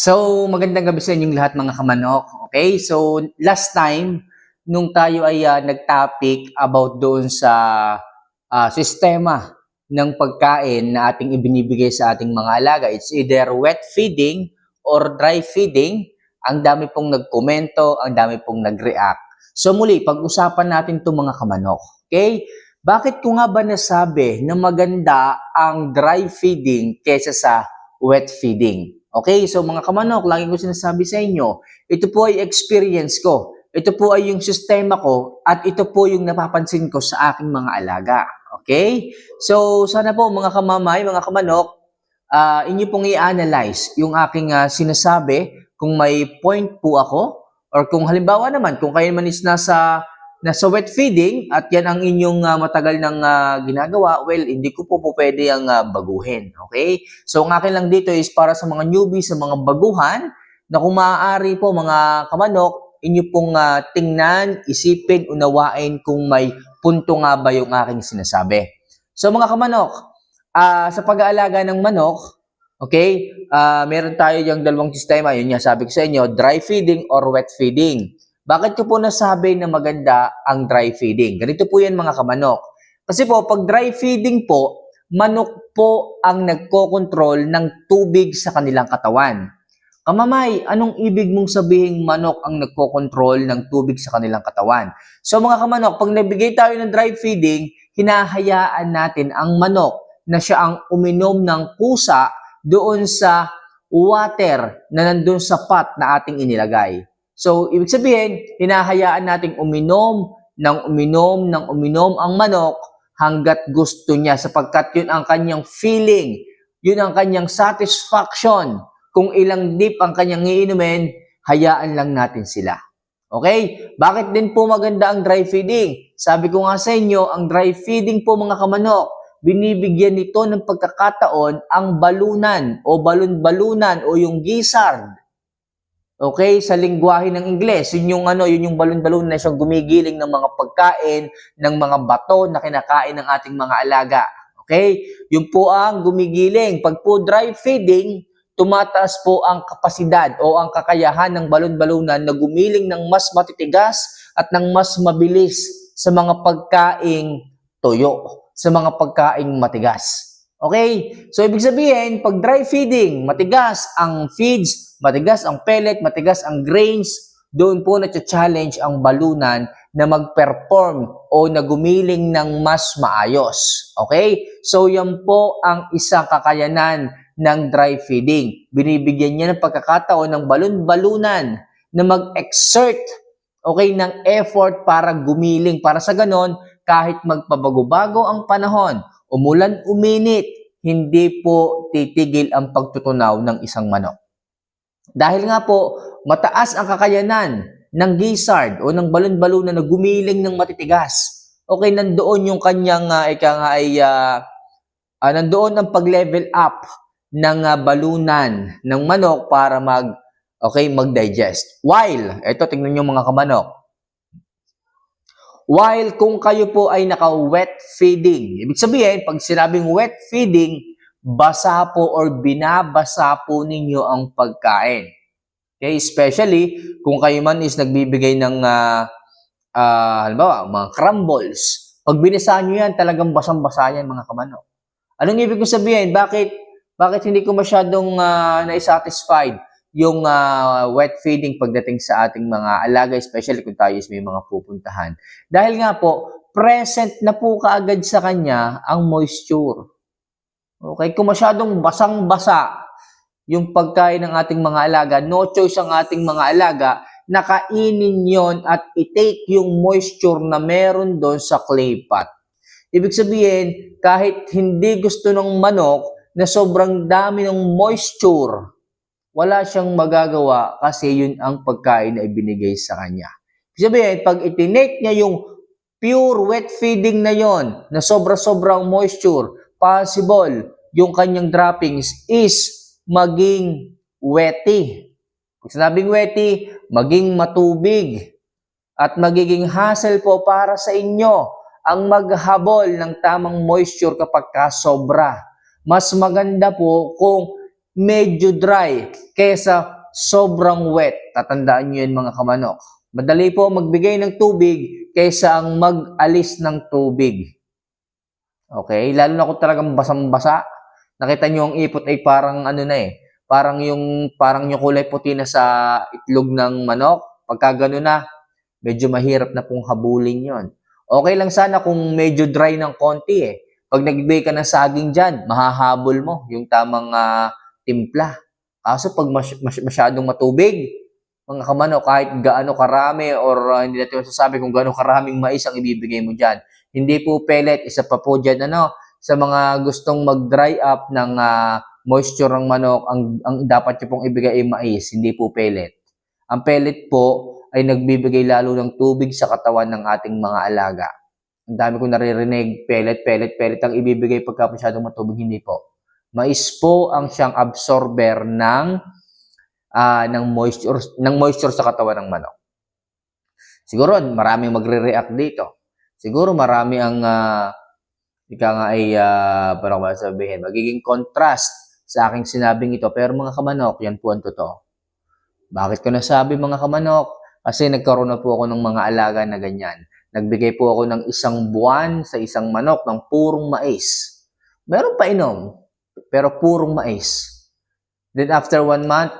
So, magandang gabi sa inyong lahat mga kamanok. Okay? So, last time, nung tayo ay ah, nag-topic about doon sa ah, sistema ng pagkain na ating ibinibigay sa ating mga alaga, it's either wet feeding or dry feeding, ang dami pong nagkomento, ang dami pong nag-react. So muli, pag-usapan natin itong mga kamanok. Okay? Bakit ko nga ba nasabi na maganda ang dry feeding kesa sa wet feeding? Okay, so mga kamanok, lagi ko sinasabi sa inyo, ito po ay experience ko. Ito po ay yung sistema ko at ito po yung napapansin ko sa aking mga alaga. Okay? So, sana po mga kamamay, mga kamanok, ah inyo pong i-analyze yung aking ah, sinasabi kung may point po ako or kung halimbawa naman, kung kayo man is nasa nasa wet feeding at yan ang inyong ah, matagal nang ah, ginagawa, well, hindi ko po po pwede ang ah, baguhin. Okay? So, ang akin lang dito is para sa mga newbie, sa mga baguhan, na kung maaari po mga kamanok, inyo pong ah, tingnan, isipin, unawain kung may punto nga ba yung aking sinasabi. So, mga kamanok, ah, sa pag-aalaga ng manok, okay, ah, meron tayo yung dalawang sistema. Yun nga sabi ko sa inyo, dry feeding or wet feeding. Bakit ko po nasabi na maganda ang dry feeding? Ganito po yan mga kamanok. Kasi po, pag dry feeding po, manok po ang nagkokontrol ng tubig sa kanilang katawan. Kamamay, anong ibig mong sabihin manok ang nagkokontrol ng tubig sa kanilang katawan? So mga kamanok, pag nagbigay tayo ng dry feeding, hinahayaan natin ang manok na siya ang uminom ng kusa doon sa water na nandun sa pot na ating inilagay. So, ibig sabihin, hinahayaan nating uminom ng uminom ng uminom ang manok hanggat gusto niya sapagkat yun ang kanyang feeling, yun ang kanyang satisfaction. Kung ilang dip ang kanyang iinumin, hayaan lang natin sila. Okay? Bakit din po maganda ang dry feeding? Sabi ko nga sa inyo, ang dry feeding po mga kamanok, binibigyan nito ng pagkakataon ang balunan o balon-balunan o yung gizzard. Okay, sa lingwahe ng Ingles, yun yung ano, yun yung balon-balon na siyang gumigiling ng mga pagkain, ng mga bato na kinakain ng ating mga alaga. Okay? Yun po ang gumigiling. Pag po dry feeding, tumataas po ang kapasidad o ang kakayahan ng balon-balunan na gumiling ng mas matitigas at ng mas mabilis sa mga pagkaing tuyo, sa mga pagkaing matigas. Okay? So, ibig sabihin, pag dry feeding, matigas ang feeds, matigas ang pellet, matigas ang grains, doon po na-challenge ang balunan na mag-perform o na gumiling ng mas maayos. Okay? So, yan po ang isang kakayanan ng dry feeding. Binibigyan niya ng pagkakataon ng balon-balunan na mag-exert okay, ng effort para gumiling. Para sa ganon, kahit magpabago-bago ang panahon, umulan, uminit, hindi po titigil ang pagtutunaw ng isang manok. Dahil nga po, mataas ang kakayanan ng gizzard o ng balon-balunan na gumiling ng matitigas. Okay, nandoon yung kanyang, uh, ika nga ay, uh, uh, nandoon ang pag-level up ng uh, balunan ng manok para mag, okay, mag-digest. While, ito, tingnan nyo mga kamanok, While kung kayo po ay naka-wet feeding, ibig sabihin, pag sinabing wet feeding, basa po or binabasa po ninyo ang pagkain. Okay, especially kung kayo man is nagbibigay ng uh, uh, halimbawa, mga crumbles. Pag binasa nyo yan, talagang basang-basa yan mga kamanok. Anong ibig ko sabihin? Bakit bakit hindi ko masyadong uh, na-satisfied yung uh, wet feeding pagdating sa ating mga alaga, especially kung tayo is may mga pupuntahan. Dahil nga po, present na po kaagad sa kanya ang moisture. Okay, kung masyadong basang-basa yung pagkain ng ating mga alaga, no choice ang ating mga alaga, nakainin yon at i-take yung moisture na meron doon sa clay pot. Ibig sabihin, kahit hindi gusto ng manok na sobrang dami ng moisture, wala siyang magagawa kasi yun ang pagkain na ibinigay sa kanya. Sabihin, pag itinake niya yung pure wet feeding na yon na sobra-sobrang moisture, possible yung kanyang droppings is maging wetty. Pag sinabing wetty, maging matubig. At magiging hassle po para sa inyo ang maghabol ng tamang moisture kapag ka sobra. Mas maganda po kung medyo dry kesa sobrang wet. Tatandaan nyo yun mga kamanok. Madali po magbigay ng tubig kaysa ang mag-alis ng tubig. Okay? Lalo na kung talagang basang-basa. Nakita nyo ang ipot ay parang ano na eh. Parang yung, parang yung kulay puti na sa itlog ng manok. Pagka gano'n na, medyo mahirap na pong habulin yon. Okay lang sana kung medyo dry ng konti eh. Pag nagbigay ka ng saging dyan, mahahabol mo yung tamang ah, timpla. Kaso pag mas, mas- masyadong matubig, mga kamano, kahit gaano karami or ah, hindi natin masasabi kung gaano karaming mais ang ibibigay mo dyan. Hindi po pellet, isa pa po dyan, ano, sa mga gustong mag-dry up ng ah, moisture ng manok, ang, ang dapat nyo pong ibigay ay mais, hindi po pellet. Ang pellet po ay nagbibigay lalo ng tubig sa katawan ng ating mga alaga. Ang dami kong naririnig, pellet, pellet, pellet ang ibibigay pagka masyadong matubig, hindi po. Mais po ang siyang absorber ng ah, ng moisture ng moisture sa katawan ng manok. Siguro maraming magre-react dito. Siguro marami ang ah, ika nga ay uh, parang ba sabihin, magiging contrast sa aking sinabing ito. Pero mga kamanok, yan po ang totoo. Bakit ko nasabi mga kamanok? Kasi nagkaroon na po ako ng mga alaga na ganyan. Nagbigay po ako ng isang buwan sa isang manok ng purong mais. Meron pa inom, pero purong mais. Then after one month,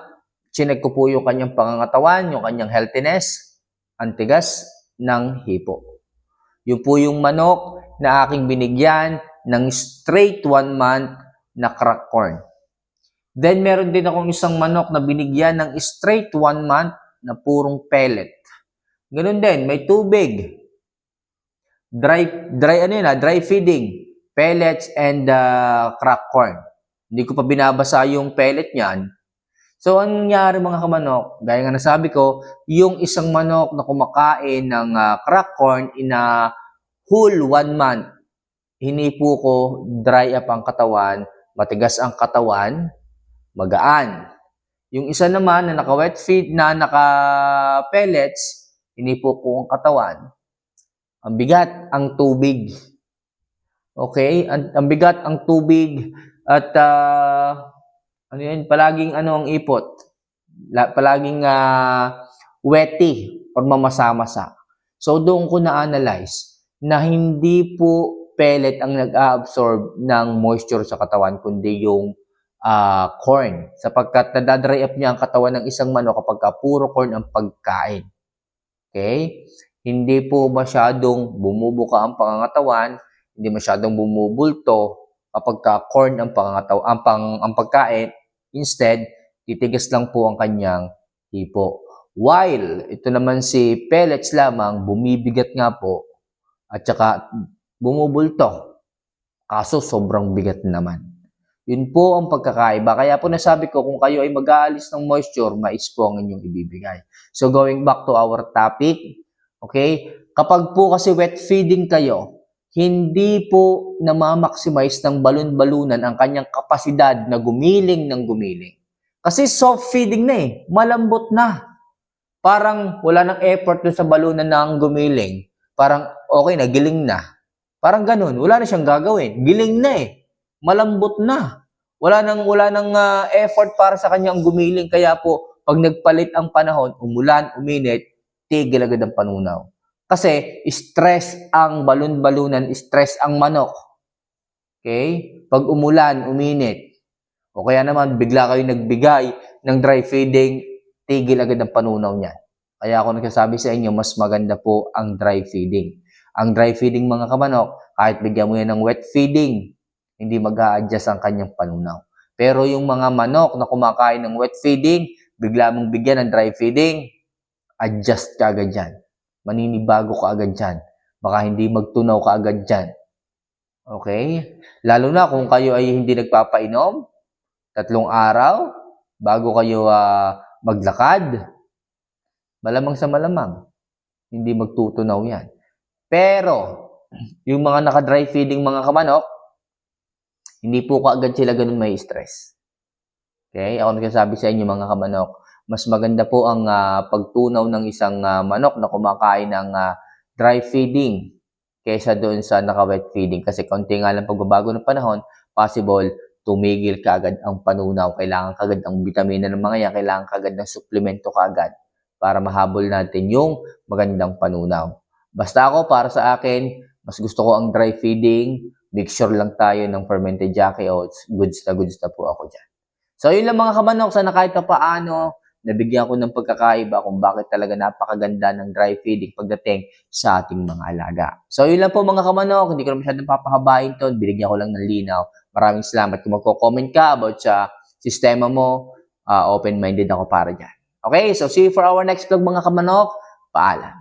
chinek ko po yung kanyang pangangatawan, yung kanyang healthiness, ang tigas ng hipo. Yun po yung manok na aking binigyan ng straight one month na crack corn. Then meron din akong isang manok na binigyan ng straight one month na purong pellet. Ganun din, may tubig. Dry, dry ano yun ah, dry feeding. Pellets and uh, crack corn. Hindi ko pa binabasa yung pellet niyan. So, ang nangyari mga kamanok, gaya nga nasabi ko, yung isang manok na kumakain ng ah, crack corn in a whole one month, hinipo ko, dry up ang katawan, matigas ang katawan, magaan. Yung isa naman na naka-wet feed na naka-pellets, hinipo ko ang katawan. Ang bigat ang tubig. Okay? Ang, ang bigat ang tubig at ah, ano yun, palaging ano ang ipot. La, palaging ah, wetty or mamasa-masa. So doon ko na-analyze na hindi po pellet ang nag-absorb ng moisture sa katawan kundi yung ah, corn sapagkat nadadry up niya ang katawan ng isang manok kapag ka puro corn ang pagkain. Okay? Hindi po masyadong bumubuka ang pangangatawan, hindi masyadong bumubulto kapag ka corn ang pangangataw ang pang ang pagkain. Instead, titigas lang po ang kanyang hipo. While ito naman si pellets lamang bumibigat nga po at saka bumubulto. Kaso sobrang bigat naman. Yun po ang pagkakaiba. Kaya po nasabi ko, kung kayo ay mag-aalis ng moisture, mais po ang inyong ibibigay. So going back to our topic, okay? Kapag po kasi wet feeding kayo, hindi po namamaximize ng balon-balunan ang kanyang kapasidad na gumiling ng gumiling. Kasi soft feeding na eh, malambot na. Parang wala nang effort dun sa balunan na ang gumiling. Parang okay na, giling na. Parang ganun, wala na siyang gagawin. Giling na eh. Malambot na. Wala nang wala nang ah, effort para sa kanyang gumiling kaya po pag nagpalit ang panahon, umulan, uminit, tigil agad ang panunaw. Kasi stress ang balon-balunan, stress ang manok. Okay? Pag umulan, uminit. O kaya naman bigla kayo nagbigay ng dry feeding, tigil agad ang panunaw niyan. Kaya ako nagsasabi sa inyo, mas maganda po ang dry feeding. Ang dry feeding mga kamanok, kahit bigyan mo yan ng wet feeding, hindi mag adjust ang kanyang panunaw. Pero yung mga manok na kumakain ng wet feeding, bigla mong bigyan ng dry feeding, adjust ka agad dyan. Maninibago ka agad dyan. Baka hindi magtunaw ka agad dyan. Okay? Lalo na kung kayo ay hindi nagpapainom, tatlong araw, bago kayo ah, maglakad, malamang sa malamang, hindi magtutunaw yan. Pero, yung mga naka-dry feeding mga kamanok, hindi po kaagad sila ganun may stress. Okay? Ako nagsasabi sa inyo mga kamanok, mas maganda po ang ah, pagtunaw ng isang ah, manok na kumakain ng ah, dry feeding kaysa doon sa naka-wet feeding kasi konti nga lang pagbabago ng panahon, possible tumigil kaagad ang panunaw. Kailangan kaagad ang vitamina ng mga yan, kailangan kaagad ng suplemento kaagad para mahabol natin yung magandang panunaw. Basta ako, para sa akin, mas gusto ko ang dry feeding. Mixture lang tayo ng fermented jackie oats. Goods na goods na po ako dyan. So, yun lang mga kamanok. Sana kahit pa paano, nabigyan ko ng pagkakaiba kung bakit talaga napakaganda ng dry feeding pagdating sa ating mga alaga. So, yun lang po mga kamanok. Hindi ko na masyadong papahabain to. Binigyan ko lang ng linaw. Maraming salamat kung magko-comment ka about sa sistema mo. ah, open-minded ako para dyan. Okay, so see you for our next vlog mga kamanok. Paalam.